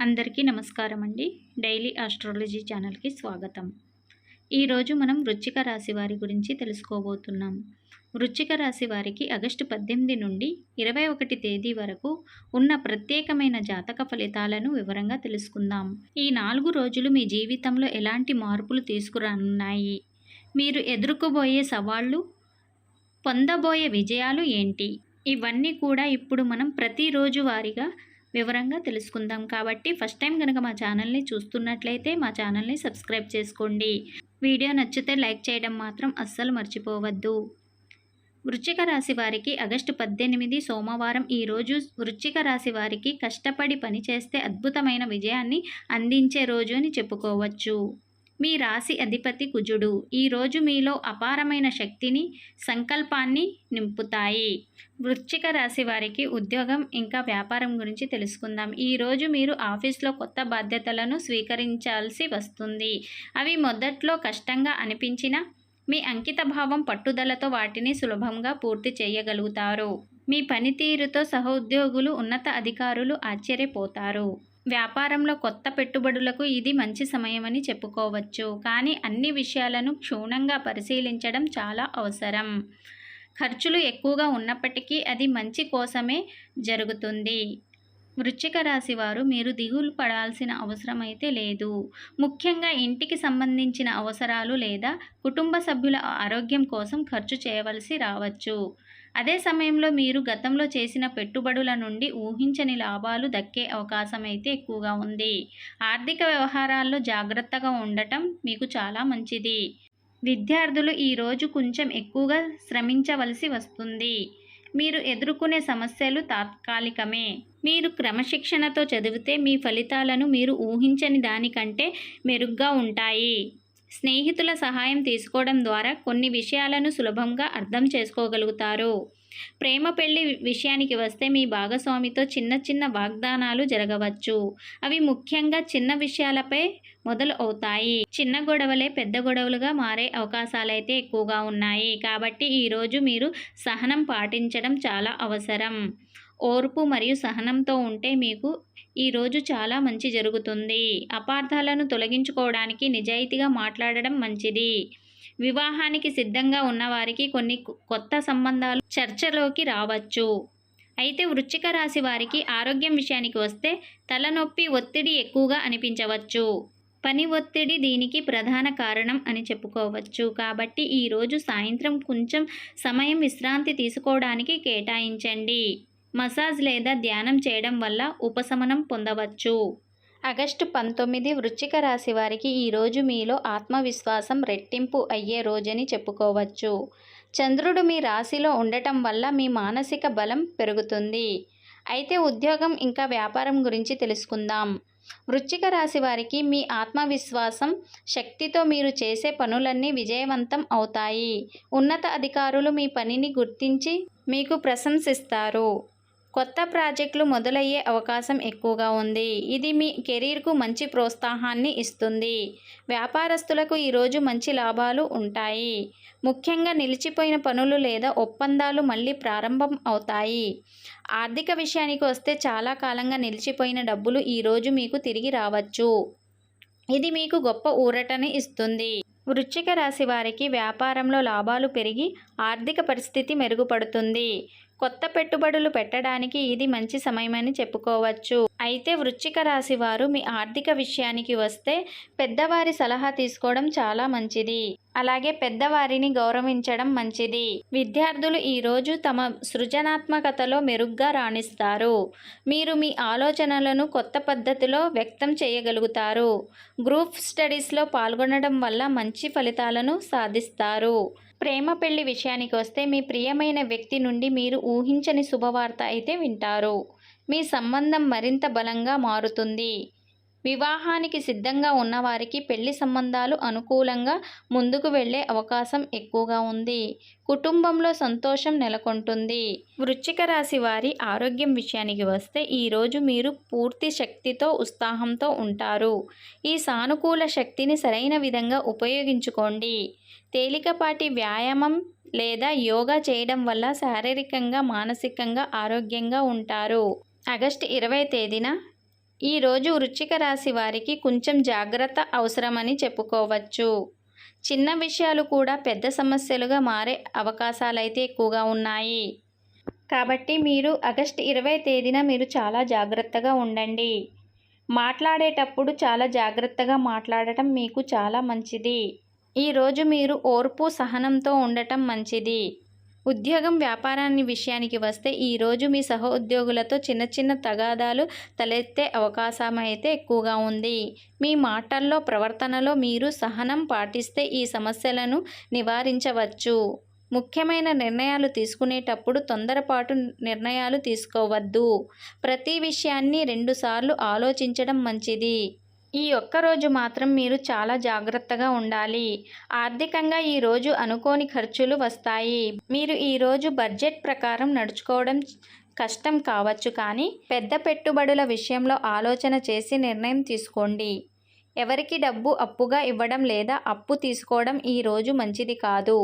అందరికీ నమస్కారం అండి. డైలీ ఆస్ట్రాలజీ ఛానల్కి స్వాగతం. ఈరోజు మనం వృచ్చిక రాశి వారి గురించి తెలుసుకోబోతున్నాం. వృచ్చిక రాశి వారికి ఆగస్టు పద్దెనిమిది నుండి ఇరవై ఒకటి తేదీ వరకు ఉన్న ప్రత్యేకమైన జాతక ఫలితాలను వివరంగా తెలుసుకుందాం. ఈ నాలుగు రోజులు మీ జీవితంలో ఎలాంటి మార్పులు తీసుకురానున్నాయి? మీరు ఎదుర్కోబోయే సవాళ్ళు పొందబోయే విజయాలు ఏంటి? ఇవన్నీ కూడా ఇప్పుడు మనం ప్రతిరోజు వారిగా వివరంగా తెలుసుకుందాం కాబట్టి ఫస్ట్ టైం కనుక మా ఛానల్ని చూస్తున్నట్లయితే మా ఛానల్ని సబ్స్క్రైబ్ చేసుకోండి. వీడియో నచ్చితే లైక్ చేయడం మాత్రం అస్సలు మర్చిపోవద్దు. వృశ్చిక రాశి వారికి ఆగస్టు పద్దెనిమిది సోమవారం ఈరోజు వృశ్చిక రాశి వారికి కష్టపడి పనిచేస్తే అద్భుతమైన విజయాన్ని అందించే రోజు అని చెప్పుకోవచ్చు. మీ రాశి అధిపతి కుజుడు. ఈరోజు మీలో అపారమైన శక్తిని సంకల్పాన్ని నింపుతాయి. వృశ్చిక రాశి వారికి ఉద్యోగం ఇంకా వ్యాపారం గురించి తెలుసుకుందాం. ఈరోజు మీరు ఆఫీస్లో కొత్త బాధ్యతలను స్వీకరించాల్సి వస్తుంది. అవి మొదట్లో కష్టంగా అనిపించిన మీ అంకిత భావం పట్టుదలతో వాటిని సులభంగా పూర్తి చేయగలుగుతారు. మీ పనితీరుతో సహోద్యోగులు ఉన్నత అధికారులు ఆశ్చర్యపోతారు. వ్యాపారంలో కొత్త పెట్టుబడులకు ఇది మంచి సమయమని చెప్పుకోవచ్చు. కానీ అన్ని విషయాలను క్షుణ్ణంగా పరిశీలించడం చాలా అవసరం. ఖర్చులు ఎక్కువగా ఉన్నప్పటికీ అది మంచి కోసమే జరుగుతుంది. వృశ్చిక రాశి వారు మీరు దిగులు పడాల్సిన అవసరం అయితే లేదు. ముఖ్యంగా ఇంటికి సంబంధించిన అవసరాలు లేదా కుటుంబ సభ్యుల ఆరోగ్యం కోసం ఖర్చు చేయవలసి రావచ్చు. అదే సమయంలో మీరు గతంలో చేసిన పెట్టుబడుల నుండి ఊహించని లాభాలు దక్కే అవకాశం అయితే ఎక్కువగా ఉంది. ఆర్థిక వ్యవహారాల్లో జాగ్రత్తగా ఉండటం మీకు చాలా మంచిది. విద్యార్థులు ఈరోజు కొంచెం ఎక్కువగా శ్రమించవలసి వస్తుంది. మీరు ఎదుర్కొనే సమస్యలు తాత్కాలికమే. మీరు క్రమశిక్షణతో చదివితే మీ ఫలితాలను మీరు ఊహించని దానికంటే మెరుగ్గా ఉంటాయి. స్నేహితుల సహాయం తీసుకోవడం ద్వారా కొన్ని విషయాలను సులభంగా అర్థం చేసుకోగలుగుతారు. ప్రేమ పెళ్ళి విషయానికి వస్తే మీ భాగస్వామితో చిన్న చిన్న వాగ్దానాలు జరగవచ్చు. అవి ముఖ్యంగా చిన్న విషయాలపై మొదలు అవుతాయి. చిన్న గొడవలే పెద్ద గొడవలుగా మారే అవకాశాలైతే ఎక్కువగా ఉన్నాయి. కాబట్టి ఈరోజు మీరు సహనం పాటించడం చాలా అవసరం. ఓర్పు మరియు సహనంతో ఉంటే మీకు ఈరోజు చాలా మంచి జరుగుతుంది. అపార్థాలను తొలగించుకోవడానికి నిజాయితీగా మాట్లాడడం మంచిది. వివాహానికి సిద్ధంగా ఉన్నవారికి కొన్ని కొత్త సంబంధాలు చర్చలోకి రావచ్చు. అయితే వృశ్చిక రాశి వారికి ఆరోగ్యం విషయానికి వస్తే తలనొప్పి ఒత్తిడి ఎక్కువగా అనిపించవచ్చు. పని ఒత్తిడి దీనికి ప్రధాన కారణం అని చెప్పుకోవచ్చు. కాబట్టి ఈరోజు సాయంత్రం కొంచెం సమయం విశ్రాంతి తీసుకోవడానికి కేటాయించండి. మసాజ్ లేదా ధ్యానం చేయడం వల్ల ఉపశమనం పొందవచ్చు. ఆగస్టు పంతొమ్మిది వృశ్చిక రాశి వారికి ఈరోజు మీలో ఆత్మవిశ్వాసం రెట్టింపు అయ్యే రోజని చెప్పుకోవచ్చు. చంద్రుడు మీ రాశిలో ఉండటం వల్ల మీ మానసిక బలం పెరుగుతుంది. అయితే ఉద్యోగం ఇంకా వ్యాపారం గురించి తెలుసుకుందాం. వృశ్చిక రాశి వారికి మీ ఆత్మవిశ్వాసం శక్తితో మీరు చేసే పనులన్నీ విజయవంతం అవుతాయి. ఉన్నత అధికారులు మీ పనిని గుర్తించి మీకు ప్రశంసిస్తారు. కొత్త ప్రాజెక్టులు మొదలయ్యే అవకాశం ఎక్కువగా ఉంది. ఇది మీ కెరీర్కు మంచి ప్రోత్సాహాన్ని ఇస్తుంది. వ్యాపారస్తులకు ఈరోజు మంచి లాభాలు ఉంటాయి. ముఖ్యంగా నిలిచిపోయిన పనులు లేదా ఒప్పందాలు మళ్ళీ ప్రారంభం అవుతాయి. ఆర్థిక విషయానికి వస్తే చాలా కాలంగా నిలిచిపోయిన డబ్బులు ఈరోజు మీకు తిరిగి రావచ్చు. ఇది మీకు గొప్ప ఊరటని ఇస్తుంది. వృశ్చిక రాశి వారికి వ్యాపారంలో లాభాలు పెరిగి ఆర్థిక పరిస్థితి మెరుగుపడుతుంది. కొత్త పెట్టుబడులు పెట్టడానికి ఇది మంచి సమయమని చెప్పుకోవచ్చు. అయితే వృశ్చిక రాశి వారు మీ ఆర్థిక విషయానికి వస్తే పెద్దవారి సలహా తీసుకోవడం చాలా మంచిది. అలాగే పెద్దవారిని గౌరవించడం మంచిది. విద్యార్థులు ఈరోజు తమ సృజనాత్మకతలో మెరుగ్గా రాణిస్తారు. మీరు మీ ఆలోచనలను కొత్త పద్ధతిలో వ్యక్తం చేయగలుగుతారు. గ్రూప్ స్టడీస్లో పాల్గొనడం వల్ల మంచి ఫలితాలను సాధిస్తారు. ప్రేమ పెళ్ళి విషయానికి వస్తే మీ ప్రియమైన వ్యక్తి నుండి మీరు ఊహించని శుభవార్త అయితే వింటారు. మీ సంబంధం మరింత బలంగా మారుతుంది. వివాహానికి సిద్ధంగా ఉన్నవారికి పెళ్ళి సంబంధాలు అనుకూలంగా ముందుకు వెళ్ళే అవకాశం ఎక్కువగా ఉంది. కుటుంబంలో సంతోషం నెలకొంటుంది. వృశ్చిక రాశి వారి ఆరోగ్యం విషయానికి వస్తే ఈరోజు మీరు పూర్తి శక్తితో ఉత్సాహంతో ఉంటారు. ఈ సానుకూల శక్తిని సరైన విధంగా ఉపయోగించుకోండి. తేలికపాటి వ్యాయామం లేదా యోగా చేయడం వల్ల శారీరకంగా మానసికంగా ఆరోగ్యంగా ఉంటారు. ఆగస్టు ఇరవై తేదీన ఈరోజు వృచ్చిక రాశి వారికి కొంచెం జాగ్రత్త అవసరమని చెప్పుకోవచ్చు. చిన్న విషయాలు కూడా పెద్ద సమస్యలుగా మారే అవకాశాలైతే ఎక్కువగా ఉన్నాయి. కాబట్టి మీరు ఆగస్ట్ ఇరవై తేదీన మీరు చాలా జాగ్రత్తగా ఉండండి. మాట్లాడేటప్పుడు చాలా జాగ్రత్తగా మాట్లాడటం మీకు చాలా మంచిది. ఈరోజు మీరు ఓర్పు సహనంతో ఉండటం మంచిది. ఉద్యోగం వ్యాపారాన్ని విషయానికి వస్తే ఈరోజు మీ సహోద్యోగులతో చిన్న చిన్న తగాదాలు తలెత్తే అవకాశం అయితే ఎక్కువగా ఉంది. మీ మాటల్లో ప్రవర్తనలో మీరు సహనం పాటిస్తే ఈ సమస్యలను నివారించవచ్చు. ముఖ్యమైన నిర్ణయాలు తీసుకునేటప్పుడు తొందరపాటు నిర్ణయాలు తీసుకోవద్దు. ప్రతి విషయాన్ని రెండుసార్లు ఆలోచించడం మంచిది. ఈ ఒక్కరోజు మాత్రం మీరు చాలా జాగ్రత్తగా ఉండాలి. ఆర్థికంగా ఈరోజు అనుకోని ఖర్చులు వస్తాయి. మీరు ఈరోజు బడ్జెట్ ప్రకారం నడుచుకోవడం కష్టం కావచ్చు కానీ పెద్ద పెట్టుబడుల విషయంలో ఆలోచన చేసి నిర్ణయం తీసుకోండి. ఎవరికి డబ్బు అప్పుగా ఇవ్వడం లేదా అప్పు తీసుకోవడం ఈరోజు మంచిది కాదు.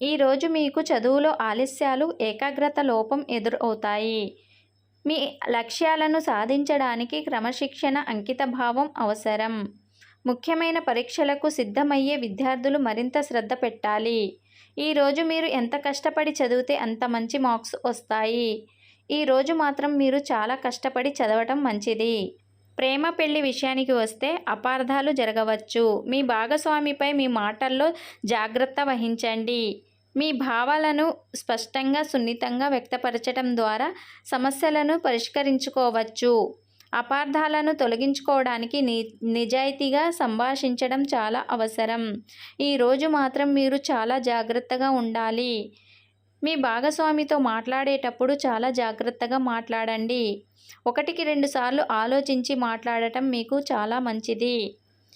ఈరోజు మీకు చదువులో ఆలస్యాలు ఏకాగ్రత లోపం ఎదురవుతాయి. మీ లక్ష్యాలను సాధించడానికి క్రమశిక్షణ అంకితభావం అవసరం. ముఖ్యమైన పరీక్షలకు సిద్ధమయ్యే విద్యార్థులు మరింత శ్రద్ధ పెట్టాలి. ఈరోజు మీరు ఎంత కష్టపడి చదివితే అంత మంచి మార్క్స్ వస్తాయి. ఈరోజు మాత్రం మీరు చాలా కష్టపడి చదవటం మంచిది. ప్రేమ పెళ్ళి విషయానికి వస్తే అపార్థాలు జరగవచ్చు. మీ భాగస్వామిపై మీ మాటల్లో జాగ్రత్త వహించండి. మీ భావాలను స్పష్టంగా సున్నితంగా వ్యక్తపరచడం ద్వారా సమస్యలను పరిష్కరించుకోవచ్చు. అపార్థాలను తొలగించుకోవడానికి ని నిజాయితీగా సంభాషించడం చాలా అవసరం. ఈరోజు మాత్రం మీరు చాలా జాగ్రత్తగా ఉండాలి. మీ భాగస్వామితో మాట్లాడేటప్పుడు చాలా జాగ్రత్తగా మాట్లాడండి. ఒకటికి రెండుసార్లు ఆలోచించి మాట్లాడటం మీకు చాలా మంచిది.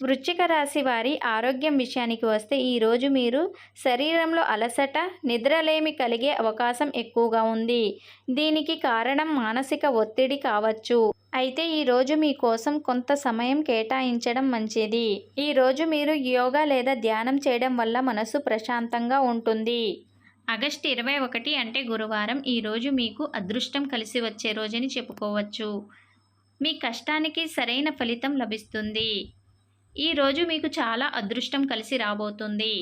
వృశ్చిక రాశి వారి ఆరోగ్యం విషయానికి వస్తే ఈరోజు మీరు శరీరంలో అలసట నిద్రలేమి కలిగే అవకాశం ఎక్కువగా ఉంది. దీనికి కారణం మానసిక ఒత్తిడి కావచ్చు. అయితే ఈరోజు మీకోసం కొంత సమయం కేటాయించడం మంచిది. ఈరోజు మీరు యోగా లేదా ధ్యానం చేయడం వల్ల మనసు ప్రశాంతంగా ఉంటుంది. ఆగస్టు ఇరవై ఒకటి అంటే గురువారం. ఈరోజు మీకు అదృష్టం కలిసి వచ్చే రోజని చెప్పుకోవచ్చు. మీ కష్టానికి సరైన ఫలితం లభిస్తుంది. ఈరోజు మీకు చాలా అదృష్టం కలిసి రాబోతుంది.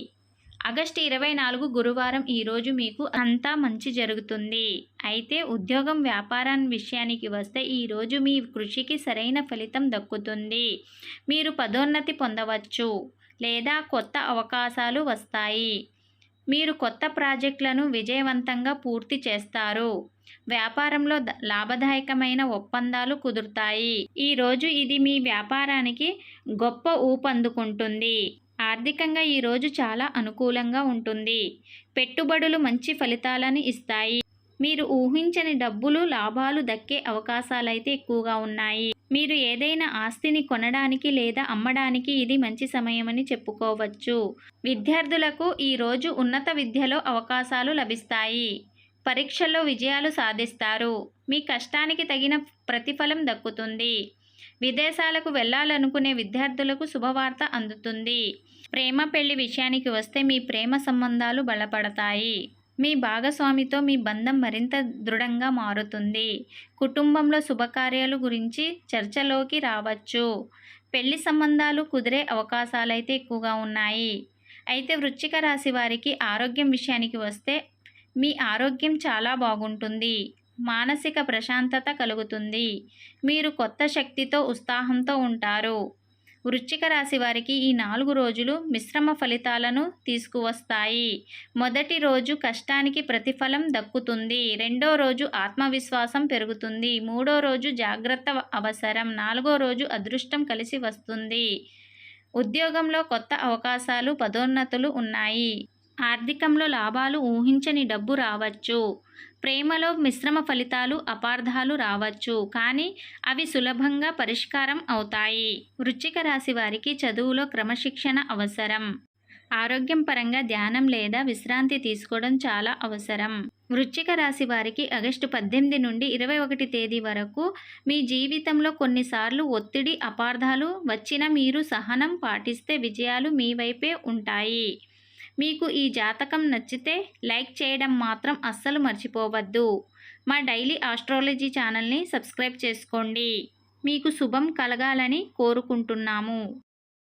ఆగస్టు ఇరవై నాలుగు గురువారం ఈరోజు మీకు అంతా మంచి జరుగుతుంది. అయితే ఉద్యోగం వ్యాపారం విషయానికి వస్తే ఈరోజు మీ కృషికి సరైన ఫలితం దక్కుతుంది. మీరు పదోన్నతి పొందవచ్చు లేదా కొత్త అవకాశాలు వస్తాయి. మీరు కొత్త ప్రాజెక్టులను విజయవంతంగా పూర్తి చేస్తారు. వ్యాపారంలో లాభదాయకమైన ఒప్పందాలు కుదురుతాయి. ఈరోజు ఇది మీ వ్యాపారానికి గొప్ప ఊపందుకుంటుంది. ఆర్థికంగా ఈరోజు చాలా అనుకూలంగా ఉంటుంది. పెట్టుబడులు మంచి ఫలితాలను ఇస్తాయి. మీరు ఊహించని డబ్బులు లాభాలు దక్కే అవకాశాలైతే ఎక్కువగా ఉన్నాయి. మీరు ఏదైనా ఆస్తిని కొనడానికి లేదా అమ్మడానికి ఇది మంచి సమయమని చెప్పుకోవచ్చు. విద్యార్థులకు ఈరోజు ఉన్నత విద్యలో అవకాశాలు లభిస్తాయి. పరీక్షల్లో విజయాలు సాధిస్తారు. మీ కష్టానికి తగిన ప్రతిఫలం దక్కుతుంది. విదేశాలకు వెళ్ళాలనుకునే విద్యార్థులకు శుభవార్త అందుతుంది. ప్రేమ పెళ్ళి విషయానికి వస్తే మీ ప్రేమ సంబంధాలు బలపడతాయి. మీ భాగస్వామితో మీ బంధం మరింత దృఢంగా మారుతుంది. కుటుంబంలో శుభకార్యాలు గురించి చర్చలోకి రావచ్చు. పెళ్ళి సంబంధాలు కుదిరే అవకాశాలైతే ఎక్కువగా ఉన్నాయి. అయితే వృశ్చిక రాశి వారికి ఆరోగ్యం విషయానికి వస్తే మీ ఆరోగ్యం చాలా బాగుంటుంది. మానసిక ప్రశాంతత కలుగుతుంది. మీరు కొత్త శక్తితో ఉత్సాహంతో ఉంటారు. వృశ్చిక రాశి వారికి ఈ నాలుగు రోజులు మిశ్రమ ఫలితాలను తీసుకువస్తాయి. మొదటి రోజు కష్టానికి ప్రతిఫలం దక్కుతుంది. రెండో రోజు ఆత్మవిశ్వాసం పెరుగుతుంది. మూడో రోజు జాగ్రత్త అవసరం. నాలుగో రోజు అదృష్టం కలిసి వస్తుంది. ఉద్యోగంలో కొత్త అవకాశాలు పదోన్నతులు ఉన్నాయి. ఆర్థికంలో లాభాలు ఊహించని డబ్బు రావచ్చు. ప్రేమలో మిశ్రమ ఫలితాలు అపార్థాలు రావచ్చు. కానీ అవి సులభంగా పరిష్కారం అవుతాయి. వృశ్చిక రాశి వారికి చదువులో క్రమశిక్షణ అవసరం. ఆరోగ్యం పరంగా ధ్యానం లేదా విశ్రాంతి తీసుకోవడం చాలా అవసరం. వృశ్చిక రాశి వారికి ఆగస్టు పద్దెనిమిది నుండి ఇరవై ఒకటి తేదీ వరకు మీ జీవితంలో కొన్నిసార్లు ఒత్తిడి అపార్థాలు వచ్చిన మీరు సహనం పాటిస్తే విజయాలు మీ వైపే ఉంటాయి. మీకు ఈ జాతకం నచ్చితే లైక్ చేయడం మాత్రం అస్సలు మర్చిపోవద్దు. మా డైలీ ఆస్ట్రాలజీ ఛానల్ని సబ్స్క్రైబ్ చేసుకోండి. మీకు శుభం కలగాలని కోరుకుంటున్నాము.